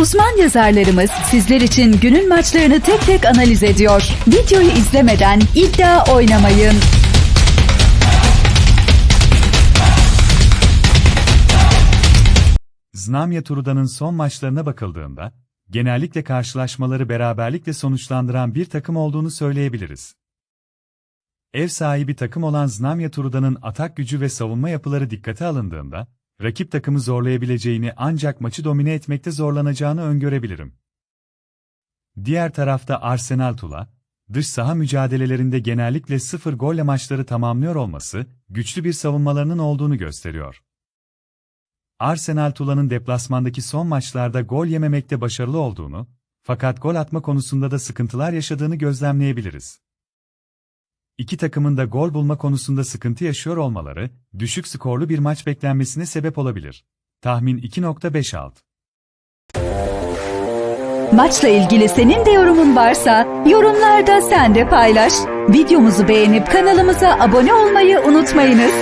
Uzman yazarlarımız sizler için günün maçlarını tek tek analiz ediyor. Videoyu izlemeden iddia oynamayın. Znamya Turuda'nın son maçlarına bakıldığında, genellikle karşılaşmaları beraberlikle sonuçlandıran bir takım olduğunu söyleyebiliriz. Ev sahibi takım olan Znamya Turuda'nın atak gücü ve savunma yapıları dikkate alındığında, rakip takımı zorlayabileceğini ancak maçı domine etmekte zorlanacağını öngörebilirim. Diğer tarafta Arsenal Tula, dış saha mücadelelerinde genellikle sıfır golle maçları tamamlıyor olması, güçlü bir savunmalarının olduğunu gösteriyor. Arsenal Tula'nın deplasmandaki son maçlarda gol yememekte başarılı olduğunu, fakat gol atma konusunda da sıkıntılar yaşadığını gözlemleyebiliriz. İki takımın da gol bulma konusunda sıkıntı yaşıyor olmaları, düşük skorlu bir maç beklenmesine sebep olabilir. Tahmin 2.5 alt. Maçla ilgili senin de yorumun varsa yorumlarda sen de paylaş. Videomuzu beğenip kanalımıza abone olmayı unutmayınız.